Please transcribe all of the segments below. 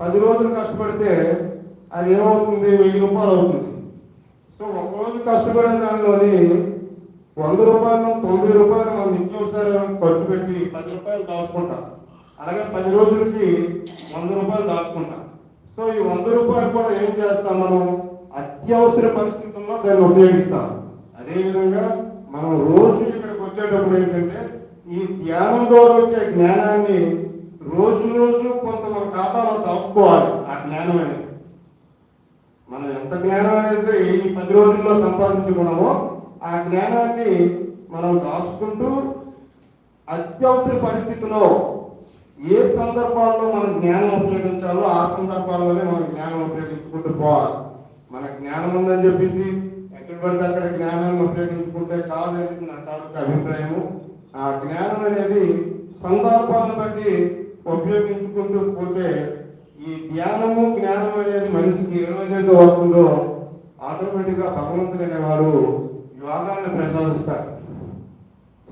పది రోజులు కష్టపడితే అది ఏమవుతుంది? వెయ్యి రూపాయలు అవుతుంది. సో ఒక రోజు కష్టపడే దానిలోని వంద రూపాయలు తొమ్మిది రూపాయలు మనం నిత్యావసరం ఖర్చు పెట్టి పది రూపాయలు దాచుకుంటాం. అలాగే పది రోజులకి వంద రూపాయలు దాచుకుంటాం. సో ఈ వంద రూపాయలు కూడా ఏం చేస్తాం మనం? అత్యవసర పరిస్థితుల్లో దాన్ని ఉపయోగిస్తాం. అదేవిధంగా మనం రోజు ఇక్కడికి వచ్చేటప్పుడు ఏంటంటే ఈ ధ్యానం ద్వారా వచ్చే జ్ఞానాన్ని రోజు రోజు కొంత మన ఖాతాలో దాచుకోవాలి ఆ జ్ఞానం అనేది. మనం ఎంత జ్ఞానం అనేది ఈ పది రోజుల్లో సంపాదించుకున్నామో ఆ జ్ఞానాన్ని మనం దాచుకుంటూ అత్యవసర పరిస్థితిలో ఏ సందర్భాల్లో మనం జ్ఞానం ఉపయోగించాలో ఆ సందర్భాల్లోనే మనం జ్ఞానం ఉపయోగించుకుంటూ పోవాలి. మన జ్ఞానం ఉందని చెప్పేసి ఎక్కడ పడితే అక్కడ జ్ఞానాన్ని ఉపయోగించుకుంటే కాదనేది నా తాలూకు అభిప్రాయము. ఆ జ్ఞానం అనేది సందర్భాలను బట్టి ఉపయోగించుకుంటూ పోతే ఈ ధ్యానము జ్ఞానం అనేది మనిషికి ఏ రోజైతే వస్తుందో ఆటోమేటిక్గా భగవంతుడు అనేవారు యోగాన్ని ప్రసాదిస్తారు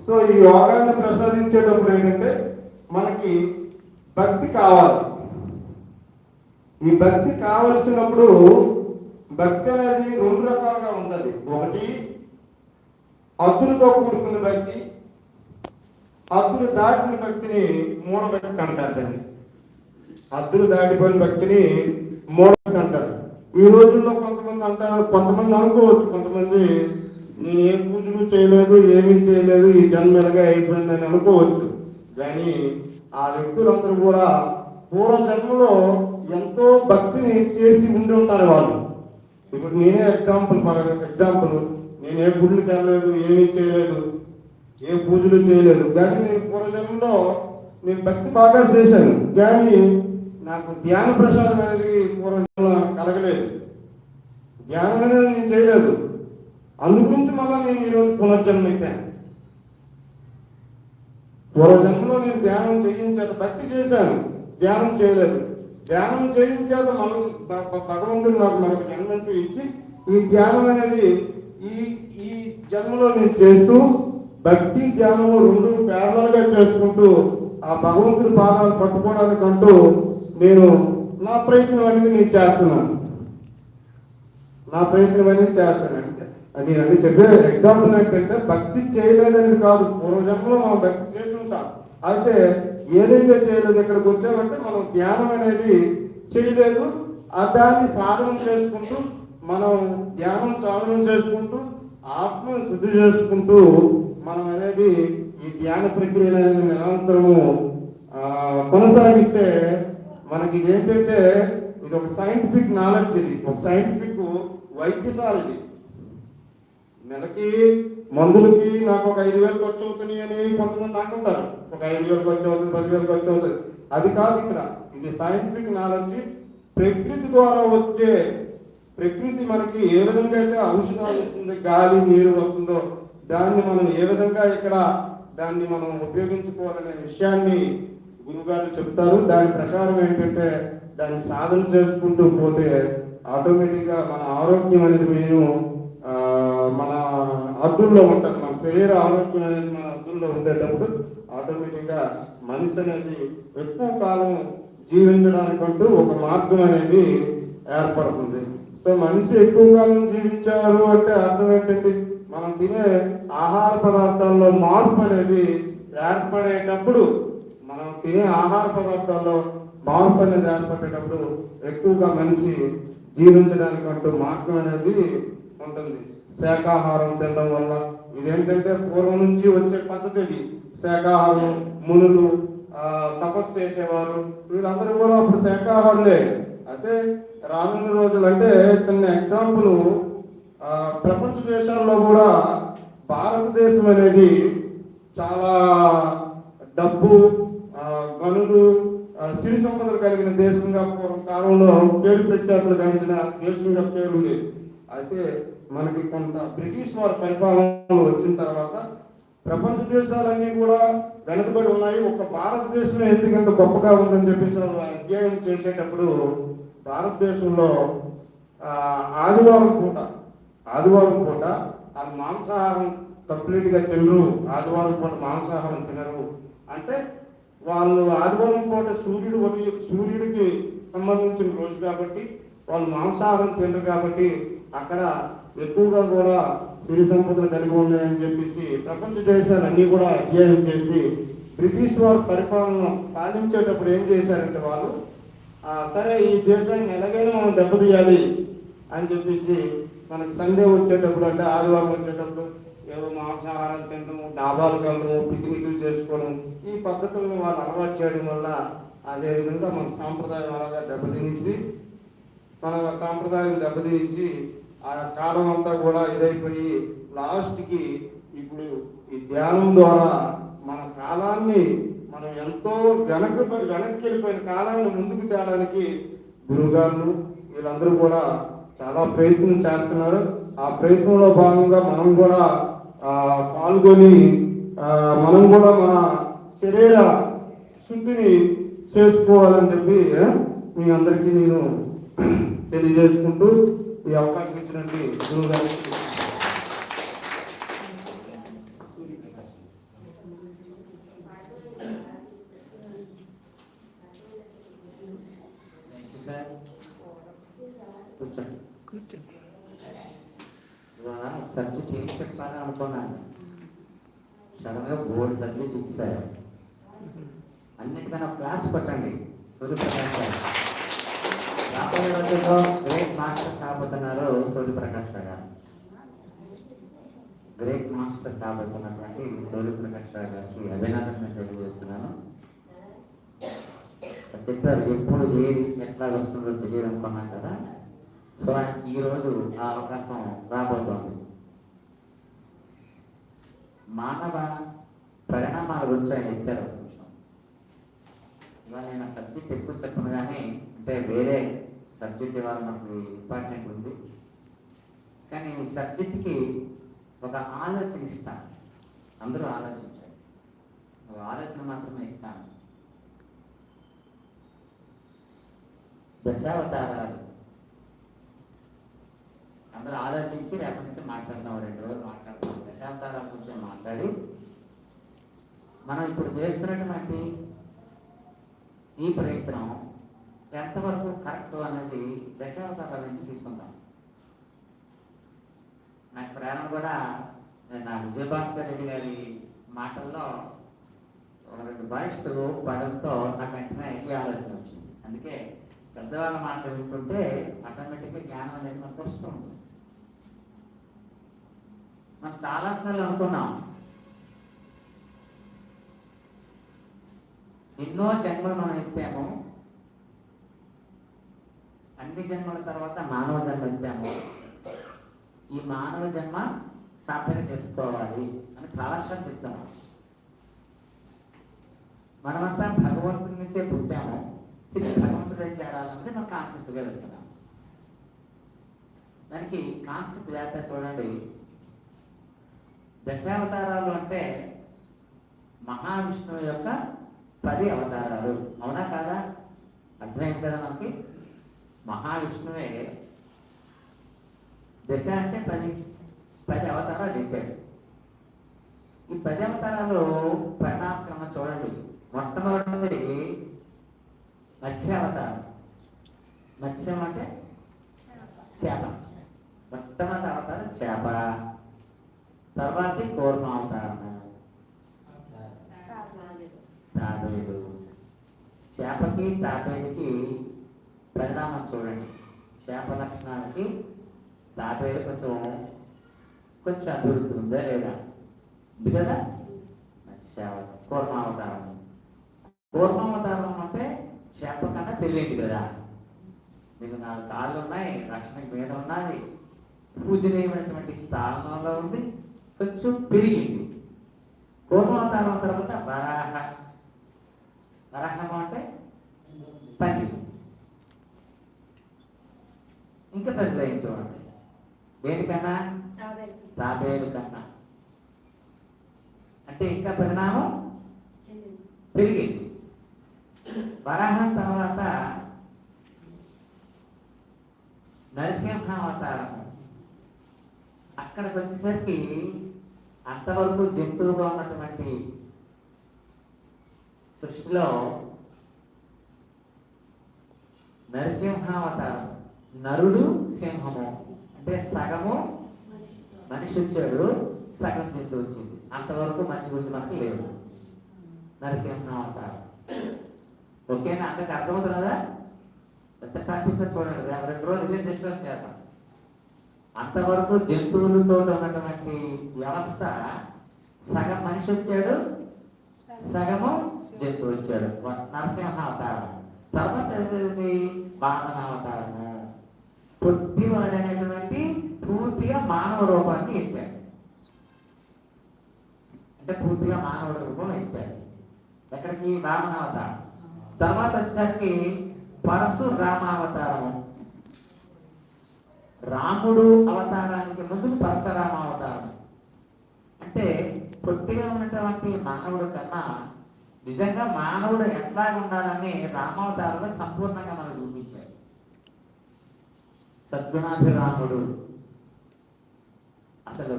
సో ఈ యోగాన్ని ప్రసాదించేటప్పుడు ఏంటంటే మనకి భక్తి కావాలి. ఈ భక్తి కావలసినప్పుడు భక్తి అనేది రెండు రకాలుగా ఉంటుంది. ఒకటి అద్దులతో కూడుకున్న భక్తి అద్దులు దాటిన భక్తిని మూఢభక్తి అంటారు దాన్ని. అద్దులు దాటిపోయిన భక్తిని మూఢభక్తి అంటారు. ఈ రోజుల్లో కొంతమంది అంటారు కొంతమంది అనుకోవచ్చు కొంతమంది నేను ఏ పూజలు చేయలేదు ఏమీ చేయలేదు ఈ జన్మ ఇలాగే అయిపోయిందని అనుకోవచ్చు. కానీ ఆ వ్యక్తులందరూ కూడా పూర్వ జన్మలో ఎంతో భక్తిని చేసి ఉండి ఉంటారు వాళ్ళు. ఇప్పుడు నేనే ఎగ్జాంపుల్ మన ఎగ్జాంపుల్ నేను ఏ గుడికి వెళ్ళలేదు ఏమీ చేయలేదు. ఏ పూజలు చేయలేదు. కానీ నేను పూర్వజన్మలో నేను భక్తి బాగా చేశాను. కానీ నాకు ధ్యాన ప్రసాదం అనేది పూర్వజన్మలో నాకు కలగలేదు. ధ్యానం అనేది నేను చేయలేదు. అందుగురించి మళ్ళీ నేను ఈరోజు పునర్జన్మ అయిపోయాను పూర్వజన్మలో నేను ధ్యానం చేయించాను భక్తి చేశాను. ధ్యానం చేయలేదు. ధ్యానం చేయించాక మనం భగవంతుడు నాకు మనకు జన్మంటూ ఇచ్చి ఈ ధ్యానం అనేది ఈ ఈ జన్మలో నేను చేస్తూ భక్తి ధ్యానము రెండు parallel గా చేసుకుంటూ ఆ భగవంతుడి పాదాలు పట్టుకోవడానికంటూ నేను నా ప్రయత్నం అనేది నేను చేస్తున్నాను. నా ప్రయత్నం అనేది చేస్తాను. అంటే అని అని చెప్పే ఎగ్జాంపుల్ ఏంటంటే భక్తి చేయలేదని కాదు. పూర్వజన్మలో మనం భక్తి చేసి ఉంటాం అయితే ఏదైతే చేయలేదు ఇక్కడికి వచ్చామంటే మనం ధ్యానం అనేది చేయలేదు. ఆ దాన్ని సాధనం చేసుకుంటూ మనం ధ్యానం సాధనం చేసుకుంటూ ఆత్మను శుద్ధి చేసుకుంటూ మనం అనేది ఈ ధ్యాన ప్రక్రియ అనేది నిరంతరము కొనసాగిస్తే మనకి ఇది ఏంటంటే ఇది ఒక సైంటిఫిక్ నాలెడ్జ్ ఇది. ఒక సైంటిఫిక్ వైద్యశాల ఇది నెలకి మందులకి నాకు ఒక ఐదు వేలు ఖర్చు అవుతుంది అని కొంతమంది అనుకుంటారు ఒక ఐదు వేలు ఖర్చు అవుతుంది పదివేలు ఖర్చు అవుతుంది. అది కాదు ఇక్కడ. ఇది సైంటిఫిక్ నాలెడ్జ్ ప్రకృతి ద్వారా వచ్చే ప్రకృతి మనకి ఏ విధంగా అయితే ఔషధాలు ఇస్తుంది గాలి నీరు వస్తుందో దాన్ని మనం ఏ విధంగా ఇక్కడ దాన్ని మనం ఉపయోగించుకోవాలనే విషయాన్ని గురుగారు చెప్తారు. దాని ప్రకారం ఏంటంటే దాన్ని సాధన చేసుకుంటూ పోతే ఆటోమేటిక్గా మన ఆరోగ్యం అనేది మేము మన అద్దుల్లో ఉంటుంది. మన శరీర ఆరోగ్యం అనేది మన అద్దుల్లో ఉండేటప్పుడు ఆటోమేటిక్గా మనిషి అనేది ఎక్కువ కాలం జీవించడానికంటూ ఒక మార్గం అనేది ఏర్పడుతుంది. సో మనిషి ఎక్కువ కాలం జీవించారు అంటే అర్థం ఏంటంటే మనం తినే ఆహార పదార్థాల్లో మార్పు అనేది ఏర్పడేటప్పుడు మనం తినే ఆహార పదార్థాల్లో మార్పు అనేది ఏర్పడేటప్పుడు ఎక్కువగా మనిషి జీవించడానికంటూ మార్గం అనేది ఉంటుంది. శాఖాహారం తినడం వల్ల ఇదేంటంటే పూర్వం నుంచి వచ్చే పద్ధతి ఇది. శాకాహారం మునులు ఆ, తపస్సు చేసేవారు వీళ్ళందరూ కూడా అప్పుడు శాఖాహారులే. అయితే రానున్న రోజులు అంటే చిన్న ఎగ్జాంపుల్ ప్రపంచ దేశాల్లో కూడా భారతదేశం అనేది చాలా డబ్బు గనులు సిరి సంపదలు కలిగిన దేశంగా పూర్వ కాలంలో పేరు ప్రఖ్యాతులు గాంచిన దేశంగా పేరుంది అయితే మనకి కొంత బ్రిటిష్ వారి పరిపాలన వచ్చిన తర్వాత ప్రపంచ దేశాలన్నీ కూడా వెనుకబడి ఉన్నాయి. ఒక భారతదేశం ఎందుకంత గొప్పగా ఉందని చెప్పేసి అధ్యయనం చేసేటప్పుడు భారతదేశంలో ఆదివారం పూట ఆదివారం పూట ఆ మాంసాహారం కంప్లీట్గా తినరు. ఆదివారం పూట మాంసాహారం తినరు. అంటే వాళ్ళు ఆదివారం పూట సూర్యుడు ఉదయం సూర్యుడికి సంబంధించిన రోజు కాబట్టి వాళ్ళు మాంసాహారం తినరు కాబట్టి అక్కడ ఎక్కువగా కూడా సిరి సంపదలు కలిగి ఉన్నాయని చెప్పేసి ప్రపంచ దేశాలు అన్నీ కూడా అధ్యయనం చేసి బ్రిటిష్ వారు పరిపాలన పాలించేటప్పుడు ఏం చేశారంటే వాళ్ళు సరే ఈ దేశాన్ని ఎలాగైనా మనం దెబ్బతీయాలి అని చెప్పేసి మనకి సండే వచ్చేటప్పుడు అంటే ఆదివారం వచ్చేటప్పుడు ఏదో మాంసాహారం తినడం డాబాలకు కలడం పిక్నిక్లు చేసుకోవడం ఈ పద్ధతులను వాళ్ళు అలవాటు చేయడం వల్ల అదే విధంగా మన సాంప్రదాయం అలాగా దెబ్బతినేసి మన సాంప్రదాయం దెబ్బతీసి ఆ కాలం అంతా కూడా ఇదైపోయి లాస్ట్కి ఇప్పుడు ఈ ధ్యానం ద్వారా మన కాలాన్ని మనం ఎంతో వెనక్కి వెనక్కి వెళ్ళిపోయిన కాలాన్ని ముందుకు తేడానికి గురుగారు వీళ్ళందరూ కూడా చాలా ప్రయత్నం చేస్తున్నారు. ఆ ప్రయత్నంలో భాగంగా మనం కూడా పాల్గొని మనం కూడా మన శరీర శుద్ధిని చేసుకోవాలని చెప్పి మీ అందరికీ నేను తెలియజేసుకుంటూ ఈ అవకాశం ఇచ్చినట్టు గురువు గారికి సార్ కూర్చోండి కూర్చోండి ఇవాళ సబ్జెక్ట్ ఏం చెప్పాలని అనుకున్నాను. సడన్గా బోర్డు సబ్జెక్ట్ ఇచ్చారు అన్నిటికన్నా క్లాస్ పట్టండి. సూర్యప్రకాష్ గారు. రాబోయే రోజుల్లో గ్రేట్ మాస్టర్ కాబోతున్నారు సూర్యప్రకాష్ గారు. గ్రేట్ మాస్టర్ కాబోతున్నటువంటి సూర్యప్రకాష్ గారికి అభినందన తెలియజేస్తున్నాను. చెప్పారు ఎప్పుడు ఏది ఎట్లా వస్తుందో తెలియదు అనుకున్నాం కదా. సో ఈరోజు ఆ అవకాశం రాబోతోంది. మానవ పరిణామాల గురించి ఆయన చెప్పారు కొంచెం ఇవాళ నేను ఆ సబ్జెక్ట్ ఎక్కువ చెప్పను కానీ అంటే వేరే సబ్జెక్ట్ ఇవాళ మనకు ఇంపార్టెంట్ ఉంది. కానీ ఈ సబ్జెక్ట్కి ఒక ఆలోచన ఇస్తాను. అందరూ ఆలోచించారు ఒక ఆలోచన మాత్రమే ఇస్తాను. దశావతారాలు. అందరూ ఆలోచించి రేపటి నుంచి మాట్లాడదాం రెండు రోజులు మాట్లాడదాం దశాబ్దాల గురించి మాట్లాడి. మనం ఇప్పుడు చేస్తున్నటువంటి ఈ ప్రయత్నం ఎంతవరకు కరెక్ట్ అనేది దశావతారాల నుంచి తీసుకుందాం. నాకు ప్రేరణ కూడా నేను నా విజయభాస్కర్ రెడ్డి గారి మాటల్లో ఒక రెండు బాయ్స్ పడంతో నాకు వెంటనే ఈ ఆలోచన వచ్చింది. అందుకే పెద్దవాళ్ళ మాట వింటుంటే ఆటోమేటిక్గా జ్ఞానం అనేది మనకు వస్తుంది. మనం చాలాసార్లు అనుకున్నాం ఎన్నో జన్మలు మనం ఎత్తాము అన్ని జన్మల తర్వాత మానవ జన్మ ఎత్తాము ఈ మానవ జన్మ సాధన చేసుకోవాలి అని చాలాసార్లు చెప్తాము మనమంతా భగవంతుడి నుంచే పుట్టాము. తిరిగి భగవంతుడే చేరాలంటే మనం కాన్సెప్ట్గా వెళ్తున్నాం. దానికి కాన్సెప్ట్ వేత చూడండి. దశావతారాలు అంటే మహావిష్ణువు యొక్క పది అవతారాలు. అవునా కాదా? అర్థమైంది కదా మనకి? మహావిష్ణువే దశ అంటే పది. పది అవతారాలు చెప్పాడు. ఈ పది అవతారాలు పరిణామక్రమం చూడండి. మొట్టమొదటి మత్స్యావతారం మత్స్యం అంటే? చేప. మొట్టమొదటి అవతారం చేప. తర్వాతి కూర్మ అవతారం తాబేలు చేపకి తాబేలుకి పరిణామం చూడండి. చేప లక్షణాలకి తాబేలు కొంచెం కొంచెం అభివృద్ధి ఉందా లేదా? ఉంది కదా? మత్స్యావ కూర్మావతారం కూర్మావతారం చేప కన్నా తెలియదు కదా. మీకు నాలుగు కాళ్ళు ఉన్నాయి రక్షణకి మీద ఉన్నది. పూజనీయమైనటువంటి స్థానంలో ఉంది కొంచెం పెరిగింది. కూర్మావతారం తర్వాత వరాహ. వరాహం అంటే పంది ఇంకా పెద్ద చూడండి. దేనికన్నా తాబేలు కన్నా. అంటే ఇంకా పరిణామం? పెరిగింది. వరాహం తర్వాత నరసింహావతారం. అక్కడికి వచ్చేసరికి అంతవరకు జంతువుగా ఉన్నటువంటి సృష్టిలో నరసింహావతారం. నరుడు సింహము. అంటే సగము మనిషి వచ్చాడు సగం జంతువు వచ్చింది. అంతవరకు మనిషి గురించి మనకు లేదు. నరసింహావతారం. ఓకేనా అందరికి అర్థమవుతున్నదా పెద్ద టాపిక్ చూడండి రెండు రోజులు ఇదే డిస్కస్ చేద్దాం అంతవరకు జంతువులతో ఉన్నటువంటి వ్యవస్థ సగం మనిషి వచ్చాడు సగము జంతువు వచ్చాడు. నరసింహ అవతారం. తర్వాత ఏది వామన అవతారము పొట్టివాడు అనేటువంటి పూర్తిగా మానవ రూపాన్ని ఎత్తాడు. అంటే పూర్తిగా మానవ రూపం ఎత్తాడు. ఎక్కడికి? వామన అవతారం. తర్వాత వచ్చేసరికి పరశురామావతారము రాముడు అవతారానికి ముందు పరశురామ అవతారం అంటే పొట్టిగా ఉన్నటువంటి మానవుడు కన్నా నిజంగా మానవుడు ఎట్లా ఉండాలని రామావతారంలో సంపూర్ణంగా మనం చూపించాడు. సద్గుణాభిరాముడు. అసలు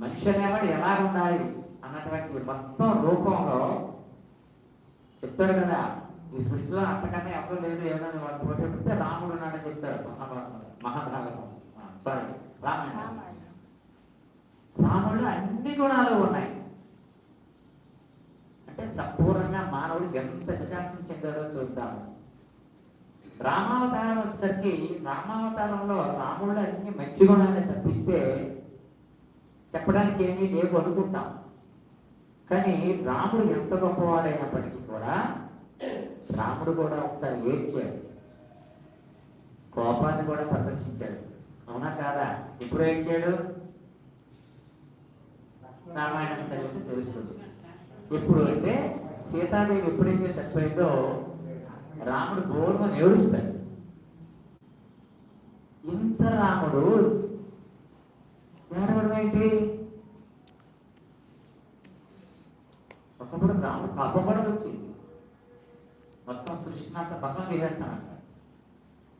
మనిషి అనేవాడు ఎలా ఉండాలి అన్నటువంటి మొత్తం రూపంలో చెప్తాడు కదా. ఈ సృష్టిలో అంతకన్నా ఎవరు లేదు ఏదైనా వాడు పోటీ పెడితే రాముడు ఉన్నాడని చెప్తాడు మహాభారతం మహాభారతం సారీ రామాయణం రాముడిలో అన్ని గుణాలు ఉన్నాయి. అంటే సంపూర్ణంగా మానవుడు ఎంత వికాసం చెందాడో చూద్దాం. రామావతారం వచ్చేసరికి రామావతారంలో రాముడిలో అన్ని మంచి గుణాలు తప్పిస్తే చెప్పడానికి ఏమీ లేవు అనుకుంటాం. కానీ రాముడు ఎంత గొప్పవాడైనప్పటికీ రాముడు కూడా ఒకసారి ఏడ్చాడు కోపాన్ని కూడా ప్రదర్శించాడు. అవునా కాదా? ఎప్పుడు ఏడ్చాడు రామాయణం చదివితే తెలుస్తుంది. ఇప్పుడు అంటే సీతాదేవి ఎప్పుడైతే చచ్చిపోయిందో రాముడు గౌరవం ఏడుస్తాడు. ఇంత రాముడు ఏంటి ఒకప్పుడు రాముడు పాపపడం వచ్చింది. మొత్తం సృష్టిని అంత భసం చేసేస్తానంట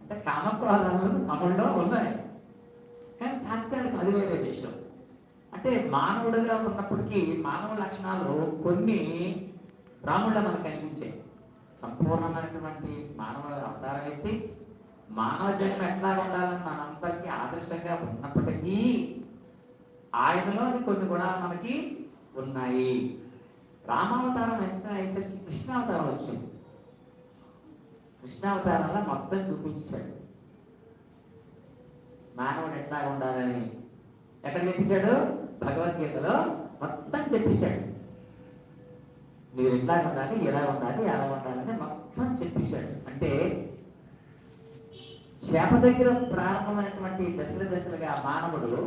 అంటే కామక్రోధాలు మనలో ఉన్నాయి. కానీ తాత్కాలిక అది వేరే విషయం. అంటే మానవుడిగా ఉన్నప్పటికీ మానవ లక్షణాలు కొన్ని రాముళ్ళ మనకు కనిపించాయి. సంపూర్ణమైనటువంటి మానవ అవతారం ఎత్తి మానవ జన్మ ఎట్లా ఉండాలని మనందరికీ ఆదర్శంగా ఉన్నప్పటికీ ఆయనలోని కొన్ని గుణాలు మనకి ఉన్నాయి. రామావతారం ఎంత అయ్యేసరికి కృష్ణావతారం వచ్చింది. కృష్ణావతారంలో మొత్తం చూపించాడు. మానవుడు ఎట్లా ఉండాలని ఎక్కడ చెప్పించాడు భగవద్గీతలో మొత్తం చెప్పేశాడు. మీరు ఎట్లా ఉండాలి ఎలా ఉండాలి ఎలా ఉండాలని మొత్తం చెప్పేశాడు. అంటే చేప దగ్గర ప్రారంభమైనటువంటి దశల దశలుగా మానవుడు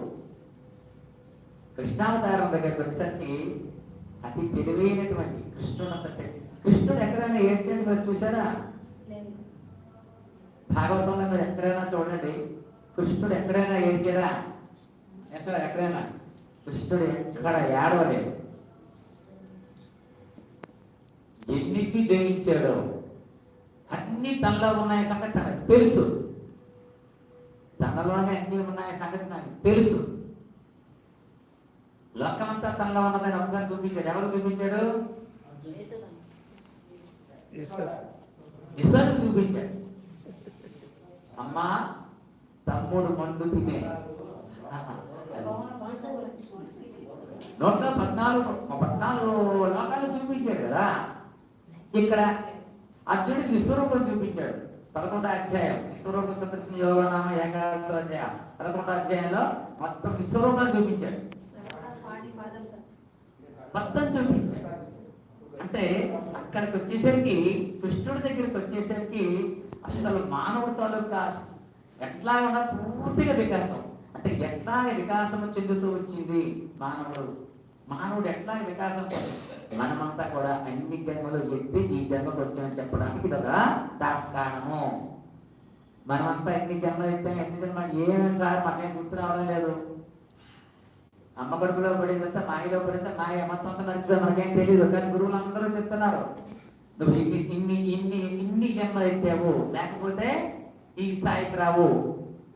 కృష్ణావతారం దగ్గరికి వచ్చేసరికి అతి తెలివైనటువంటి కృష్ణుడు అంత కృష్ణుడు ఎక్కడైనా ఏడ్చండి మీరు చూసారా భాగవతంలో మీరు ఎక్కడైనా చూడండి కృష్ణుడు ఎక్కడైనా ఏడ్చారా అసలు ఎక్కడైనా? కృష్ణుడు ఎక్కడ ఏడవలేదు. ఎన్నికి జయించాడో. అన్ని తనలో ఉన్నాయ సంగతి తనకు తెలుసు. తనలోనే అన్ని ఉన్నాయ సంగతి నాకు తెలుసు. లోకమంతా తనలో ఉన్నదని ఒకసారి చూపించాడు. ఎవరు చూపించాడు? చూపించాడు. అమ్మా తమ్ముడు మండు తినే. నూట పద్నాలుగు పద్నాలుగు లోకాలు చూపించాడు కదా. ఇక్కడ అర్జునుడు విశ్వరూపం చూపించాడు. పదకొండో అధ్యాయం. విశ్వరూప సదృశ్య యోగనామ ఏకాదశ అధ్యాయం. పదకొండో అధ్యాయంలో మొత్తం విశ్వరూపాన్ని చూపించాడు. మొత్తం చూపించాడు. అంటే అక్కడికి వచ్చేసరికి కృష్ణుడి దగ్గరికి వచ్చేసరికి అసలు మానవ తాలూకా ఎట్లా కూడా పూర్తిగా వికాసం. అంటే ఎట్లా వికాసం చెందుతూ వచ్చింది మానవుడు? మానవుడు ఎట్లా వికాసం మనమంతా కూడా అన్ని జన్మలు ఎత్తి ఈ జన్మకు వచ్చామని చెప్పడానికి ఇదొక కారణము మనమంతా ఎన్ని జన్మలు ఎత్తాం ఎన్ని జన్మలు ఏమేమి సార్ మాకేం గుర్తు రావడం లేదు. అమ్మ కడుపులో పడిందంతా మాయలో పడిందా మాయ మొత్తం నడిచిపోయి మనకేం తెలియదు కానీ గురువులు అందరూ చెప్తున్నారు. నువ్వు ఇన్ని ఇన్ని ఇన్ని ఇన్ని జన్మలు ఎత్తావు. లేకపోతే ఈ స్థాయికి రావు.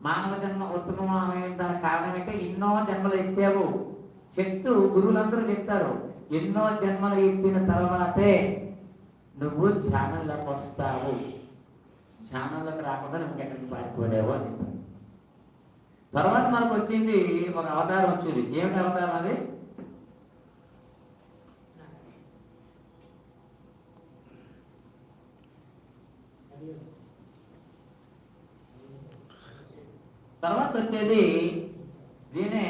మానవ జన్మ ఉత్తమమైన దానికి కారణం ఎన్నో జన్మలు ఎత్తావు. చెప్తూ గురువులందరూ చెప్తారు. ఎన్నో జన్మలు ఎత్తిన తర్వాతే నువ్వు ధ్యానంలోకి వస్తావు. ధ్యానంలోకి రాకుండా నువ్వు ఎక్కడికి పారిపోలేవు అని తర్వాత మనకు వచ్చింది ఒక అవతారం వచ్చింది. ఏమిటి అవతారం అది? తర్వాత వచ్చేది దీనే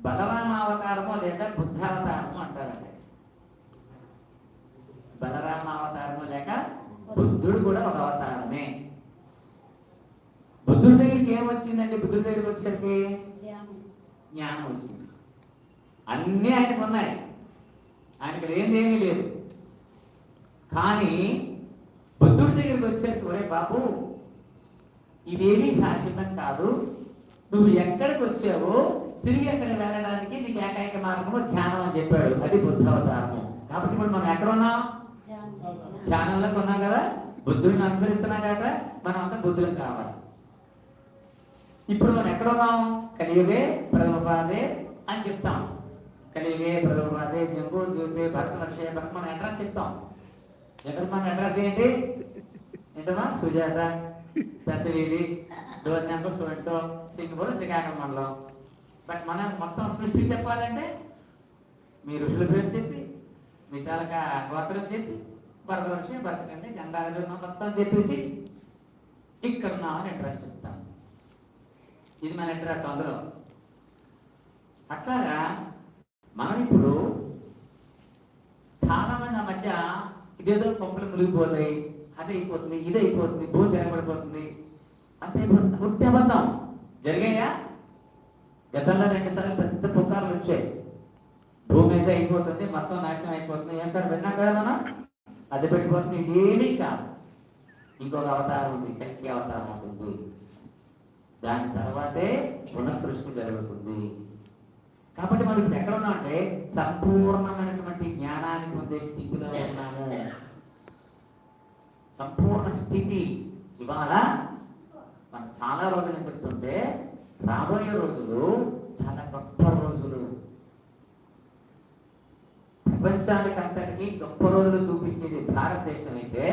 బలరామ అవతారము లేదా బుద్ధావతారము అంటారండి. బలరామ అవతారము లేక బుద్ధుడు కూడా ఒక అవతారమే. బుద్ధుడి దగ్గరికి ఏం వచ్చిందండి? బుద్ధుడి దగ్గరికి వచ్చేసరికి జ్ఞానం వచ్చింది. అన్నీ ఆయనకు ఉన్నాయి. ఆయనకు లేనిది ఏమీ లేదు. కానీ బుద్ధుడి దగ్గరికి వచ్చేసరికి ఒరే బాబు ఇవేమీ శాశ్వతం కాదు. నువ్వు ఎక్కడికి వచ్చావో తిరిగి అక్కడికి వెళ్ళడానికి నీకు ఏకైక మార్గము ధ్యానం అని చెప్పాడు. అది బుద్ధావతారము కాబట్టి ఇప్పుడు మనం ఎక్కడ ఉన్నాం? ఛానల్లోకి ఉన్నాం కదా. బుద్ధుడిని అనుసరిస్తున్నాం కదా. మనం అంతా బుద్ధులం కావాలి. ఇప్పుడు మనం ఎక్కడ ఉన్నాం కలియుగే ప్రథమపాదే అని చెప్తాం. కలియుగే ప్రథమపాదే జంబు జూపే భరత లక్ష్య భరత మనం అడ్రస్ చెప్తాం. ఎక్కడ మన అడ్రస్ ఏంటి? ఏంటమ్మా? Sujatha పెద్దవీధి door number so so Singapur Srikakulam మండలం. బట్ మనం మొత్తం సృష్టి చెప్పాలంటే మీ ఋషుల పేరు చెప్పి మీ తాలూకా గోత్రం చెప్పి భరత లక్ష్మి భరతకండి గంగాధర మొత్తం చెప్పేసి ఇక్కడ ఉన్నామని అడ్రస్ చెప్తాం. ఇది మన ఎక్కడ అందులో అట్లాగా మనం ఇప్పుడు చాలా మంది ఆ మధ్య ఇదేదో కొంపలు మునిగిపోతాయి అది అయిపోతుంది ఇది అయిపోతుంది భూమి తిరగబడిపోతుంది అంతే పుట్టి అబద్ధం జరిగాయా? గతంలో రెండు సార్లు పెద్ద పుకార్లు వచ్చాయి. భూమి అయితే అయిపోతుంది మొత్తం నాశనం అయిపోతుంది. ఏం సార్ విన్నాం కదా మనం? అది పెట్టిపోతుంది ఇదేమీ కాదు. ఇంకొక అవతారం ఉంది కలికి అవతారం ఉంటుంది దాని తర్వాతే పునఃసృష్టి జరుగుతుంది. కాబట్టి మనం ఇప్పుడు ఎక్కడ ఉన్నాం అంటే సంపూర్ణమైనటువంటి జ్ఞానాన్ని పొందే స్థితిలో ఉన్నాము. సంపూర్ణ స్థితి ఇవాళ మనం చాలా రోజులు చెప్తుంటే రాబోయే రోజులు చాలా గొప్ప రోజులు. ప్రపంచానికి అంతటికీ గొప్ప రోజులు చూపించేది భారతదేశం అయితే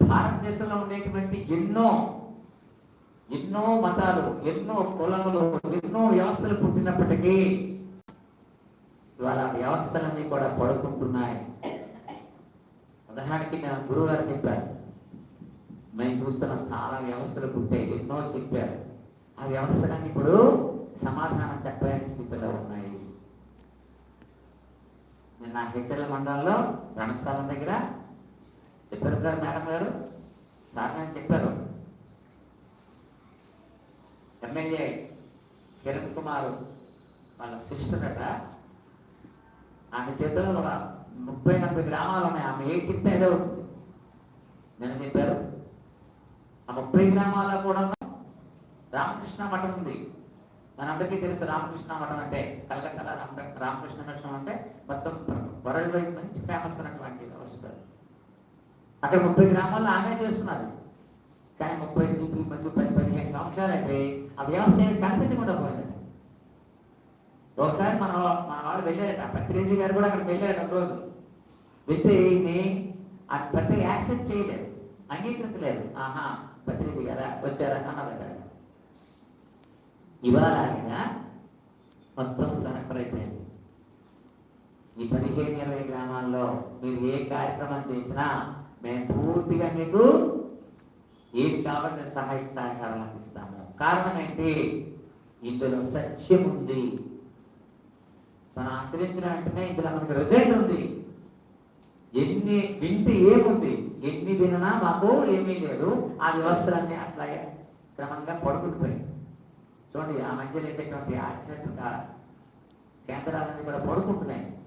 భారతదేశంలో ఉండేటువంటి ఎన్నో ఎన్నో మతాలు ఎన్నో కులాలు ఎన్నో వ్యవస్థలు పుట్టినప్పటికీ ఇవాళ వ్యవస్థలన్నీ కూడా పడుకుంటున్నాయి. ఉదాహరణకి నేను గురువు గారు చెప్పారు మేము చూస్తున్న చాలా వ్యవస్థలు పుట్టాయి ఎన్నో చెప్పారు. ఆ వ్యవస్థలన్నీ ఇప్పుడు సమాధానం చెప్పలేని స్థితిలో ఉన్నాయి. నేను నా హెచ్చర్ల మండలంలో రణస్థలం దగ్గర చెప్పారు సార్ మేడం గారు. సార్ నేను చెప్పారు ఎమ్మెల్యే కిరణ్ కుమార్ వాళ్ళ సిస్టర్ అట ఆమె చేతిలో ఒక ముప్పై నలభై గ్రామాలు ఉన్నాయి. ఆమె ఏ చెప్తే ఏదో నేను చెప్పారు ఆ ముప్పై గ్రామాల్లో కూడా రామకృష్ణ మఠం ఉంది. మనందరికీ తెలుసు రామకృష్ణ మఠం అంటే కలకత్తాలో రామ- రామకృష్ణ మఠం అంటే మొత్తం వరల్డ్ వైజ్ మంచి ఫేమస్ అన్నటువంటి వ్యవస్థ అక్కడ ముప్పై గ్రామాల్లో ఆమె చేస్తున్నారు కానీ ముప్పై ముప్పై ముప్పై పది పదిహేను సంవత్సరాలు అయితే ఆ వ్యవసాయం కనిపించకుండా పోయింది ఒకసారి మన మన వాడు వెళ్ళారట పత్రిజీ గారు కూడా అక్కడ వెళ్ళారు ఒక రోజు వెళ్తే ఈయన్ని ఆ పత్రిక యాక్సెప్ట్ చేయలేదు అంగీకరించలేదు ఆహా పత్రిజీ గారా వచ్చారా అన్నదట ఇవాళ ఆయన మొత్తం సరఫర్ అయిపోయింది ఈ పదిహేను ఇరవై గ్రామాల్లో మీరు ఏ కార్యక్రమం చేసినా మేము పూర్తిగా మీకు ఏది కావాలంటే సహాయ సహకారాలు అందిస్తాము. కారణం ఏంటి ఇందులో సత్యం ఉంది. మనం ఆచరించిన వెంటనే ఇందులో మనకు రిజల్ట్ ఉంది. ఎన్ని వింటే ఏముంది? ఎన్ని విననా మాకు ఏమీ లేదు. ఆ వ్యవస్థలన్నీ అట్లాగే క్రమంగా పడుకుంటుపోయి చూడండి ఆ మధ్య వేసేటువంటి ఆధ్యాత్మిక కేంద్రాలన్నీ కూడా పడుకుంటున్నాయి.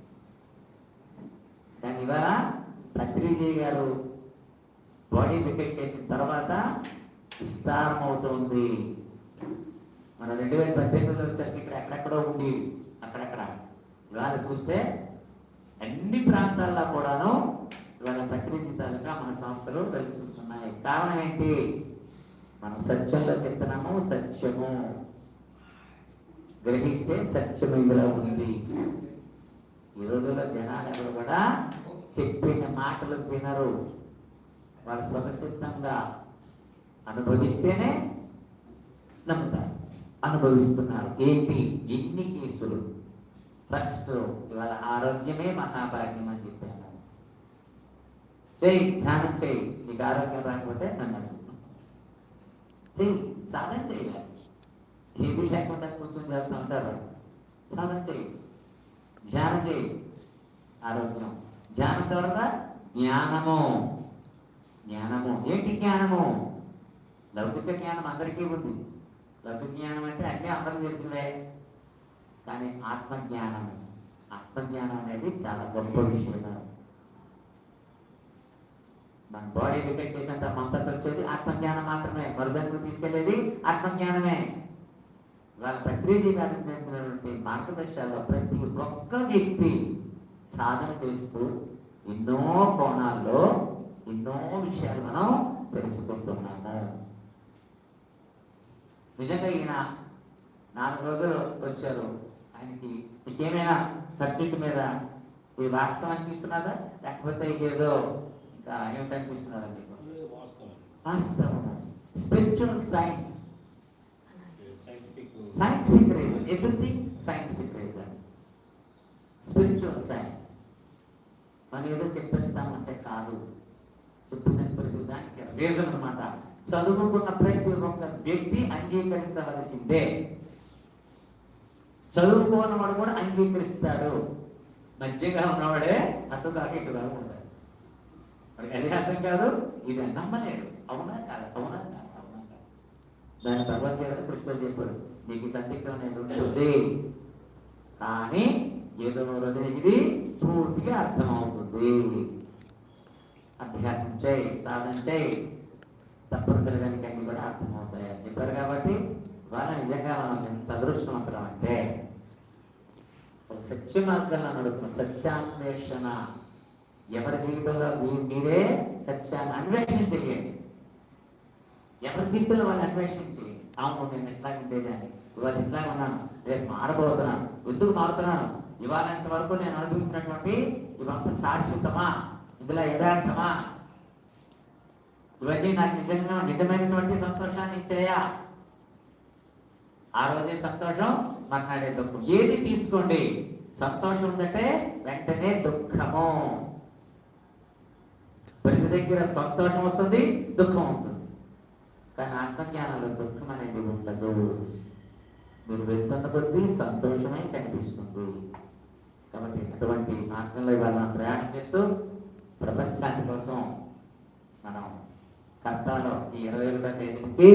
దాని ఇవాళ పత్రిజీ గారు బాడీ వికెట్ చేసిన తర్వాత విస్తారం అవుతుంది. మన రెండు వేల పద్దెనిమిదిలో వచ్చేసరికి ఇక్కడ ఎక్కడెక్కడో ఉంది అక్కడక్కడ? ఇవాళ చూస్తే అన్ని ప్రాంతాల్లో కూడాను ఇవాళ ప్రతినిధి తాలూకా మన సంస్థలు తెలుసుకుంటున్నాయి కారణం ఏంటి? మనం సత్యంలో చెప్తున్నాము సత్యము. గ్రహిస్తే సత్యం ఇందులో ఉంది. ఈ రోజుల్లో జనాలు ఎవరు కూడా చెప్పిన మాటలు వినరు. వారు స్వతసిద్ధంగా అనుభవిస్తేనే నమ్ముతారు. అనుభవిస్తున్నారు. ఏంటి? ఎన్ని కేసులు? ఫస్ట్ ఇవాళ ఆరోగ్యమే మహాభాగ్యం అని చెప్పాను. చెయ్యి ధ్యానం చెయ్యి. నీకు ఆరోగ్యం రాకపోతే నన్ను చెయ్యి సాధన చేయాలి ఏమీ లేకుండా కూర్చొని చేస్తూ ఉంటారు. సాధన చెయ్యి. ధ్యానం చెయ్యి. ఆరోగ్యం. ధ్యానం తర్వాత జ్ఞానము. జ్ఞానము. ఏంటి జ్ఞానము? లౌకిక జ్ఞానం అందరికీ ఉంది. లౌకిక జ్ఞానం అంటే అన్నీ అందరూ తెలిసినవే కానీ ఆత్మజ్ఞానం ఆత్మజ్ఞానం అనేది చాలా గొప్ప విషయం. మన బాడీ డిపెండ్ చేసేంత మంత్రం వచ్చేది ఆత్మజ్ఞానం మాత్రమే. మరుదలకు తీసుకెళ్ళేది ఆత్మజ్ఞానమే. వాళ్ళ పత్రిజీ గారు అందించినటువంటి మార్గదర్శకాలు ప్రతి ఒక్క వ్యక్తి సాధన చేస్తూ ఎన్నో కోణాల్లో ఎన్నో విషయాలు మనం తెలుసుకుంటున్నాము. నిజంగా ఈయన నాలుగు రోజులు వచ్చారు. ఆయనకి మీకేమైనా సబ్జెక్ట్ మీద ఇది వాస్తవం అనిపిస్తున్నదా? లేకపోతే ఏదో ఇంకా ఏమిటి అనిపిస్తున్నదా మీకు వాస్తవం. Spiritual science scientific reason everything scientific reason spiritual science మనం ఏదో చెప్పేస్తామంటే కాదు. చెప్పిన ప్రతి దానికి రీజన్ అనమాట చదువుకున్న ప్రతి ఒక్క వ్యక్తి అంగీకరించవలసిందే. చదువుకోనవాడు కూడా అంగీకరిస్తాడు. మధ్యగా ఉన్నవాడే అటు కాక ఇటు కాక ఉంటాడు. వాడికి అదే అర్థం కాదు ఇది నమ్మలేడు. అవునా కాదు? అవునా కాదు? అవునా కాదు? దాని తర్వాత కృష్ణుడు చెప్పాడు నీకు సందిగ్ధం అనేది ఉంటుంది. కానీ ఏదో రోజు ఇది పూర్తిగా అర్థమవుతుంది. అభ్యాసం చేయి సాధన చేయి తప్పనిసరిగా నీకు అన్ని కూడా అర్థమవుతాయి. అని చెప్పారు కాబట్టి వాళ్ళ నిజంగా మనం ఎంత అదృష్టవంతులం అంటే ఒక సత్య మార్గంలో నడుస్తున్న సత్యాన్వేషణ ఎవరి జీవితంలో మీరే సత్యాన్ని అన్వేషణ చేయండి. ఎవరి జీవితంలో వాళ్ళు అన్వేషణ చేయండి. అవును నేను ఎట్లా ఉండేదాన్ని. ఇవాళ ఇట్లా ఉన్నాను. రేపు మారబోతున్నాను. ఎందుకు మారుతున్నాను? ఇవాళ వరకు నేను అనుభవించినటువంటి ఇవంత శాశ్వతమా? ఇందులో యథార్థమా ఇవన్నీ నాకు నిజంగా నిజమైనటువంటి సంతోషాన్ని ఇచ్చాయా? ఆ రోజే సంతోషం మర్నాడే దుఃఖం. ఏది తీసుకోండి? సంతోషం ఉందంటే వెంటనే దుఃఖము. ప్రతి దగ్గర సంతోషం వస్తుంది దుఃఖం ఉంటుంది. కానీ ఆత్మజ్ఞానంలో దుఃఖం అనేది ఉండదు. మీరు వెళ్తున్న కొద్దీ సంతోషమే కనిపిస్తుంది. కాబట్టి అటువంటి మార్గంలో ఇవాళ ప్రయాణం చేస్తూ ప్రపంచ శాంతి కోసం మనం కర్తాలో ఈ ఇరవై ఒకటో తేదీ నుంచి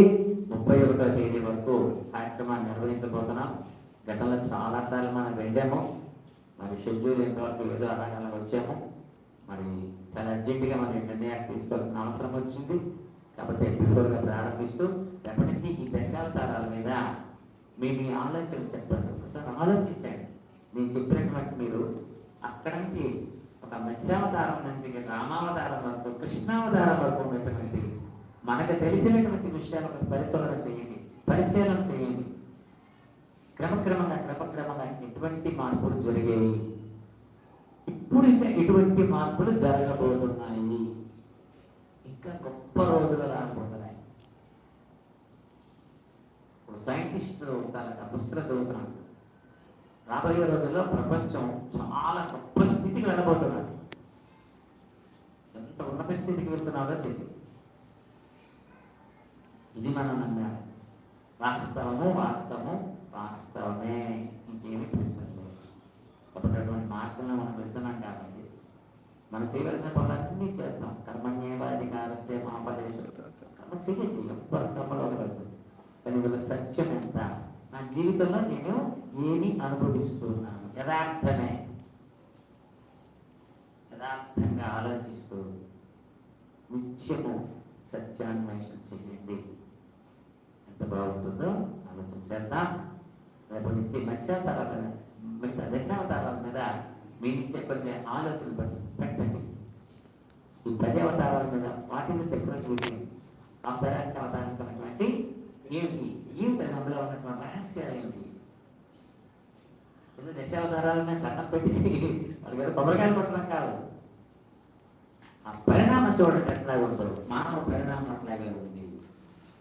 ముప్పై ఒకటో తేదీ వరకు కార్యక్రమాన్ని నిర్వహించబోతున్నాం. గతంలో చాలాసార్లు మనం వెళ్ళాము. మరి షెడ్యూల్ ఎంతవరకు ఏదో అలాగే వచ్చాము. మరి చాలా అర్జెంటుగా మనం నిర్ణయాన్ని తీసుకోవాల్సిన అవసరం వచ్చింది. కాబట్టి బిఫోర్గా ప్రారంభిస్తూ ఎప్పటి నుంచి ఈ దశావతారాల మీద మీ మీ ఆలోచనలు చెప్పండి. ఒకసారి ఆలోచించండి. నేను చెప్పినటువంటి మీరు అక్కడ నుంచి ఒక మత్స్యావతారం నుంచి రామావతారం వరకు కృష్ణావతారం వరకు ఉన్నటువంటి మనకు తెలిసినటువంటి విషయాలు పరిశోధన చేయండి పరిశీలన చేయండి. క్రమక్రమంగా క్రమక్రమంగా ఎటువంటి మార్పులు జరిగాయి? ఇప్పుడు ఇంకా ఎటువంటి మార్పులు జరగబోతున్నాయి? ఇంకా గొప్ప రోజులు రాబోతున్నాయి. ఇప్పుడు సైంటిస్టులు తన పుస్తకం చదువుతున్నాను రాబోయే రోజుల్లో ప్రపంచం చాలా గొప్ప స్థితికి వెళ్ళబోతున్నది. ఎంత ఉన్నత స్థితికి వెళ్తున్నారో తెలియదు. ఇది మనం నమ్మాలి. వాస్తవము వాస్తవము వాస్తవమే. ఇంకేమీ ప్రశ్న లేదు కాబట్టి అటువంటి మార్గంలో మనం వెళ్తున్నాం కాబట్టి మనం చేయవలసిన పనులన్నీ చేస్తాం. కర్మణ్యేవాధికారస్తే మహాపదేశం. కర్మ చేయండి ఎవ్వరు కర్మలో వెళ్తుంది కానీ వీళ్ళ సత్యం ఎంత? నా జీవితంలో నేను ఏమి అనుభవిస్తున్నాను? యథార్థమే. యథార్థంగా ఆలోచిస్తూ నిత్యము సత్యాన్వేషణ చేయండి. ఎంత బాగుంటుందో ఆలోచన చేద్దాం. రేపటి నుంచి మత్స్యావతారాల మీద మిగతా దశావతారాల మీద మీరు నుంచే కొన్ని ఆలోచనలు పెట్టండి. ఈ పది అవతారాల మీద వాటిని మీద చెప్పినటువంటి అంతరానికి అవతారానికి ఏంటి ఏంటి అందులో ఉన్నటువంటి రహస్యాలు ఏంటి ఏదో దశావతారాలనే దండం పెట్టి వాళ్ళ మీద బొమ్మకాయలు కొట్టడం కాదు. ఆ పరిణామం చూడటం ఎట్లాగే ఉంటారు మానవ పరిణామం అట్లాగే ఉంది.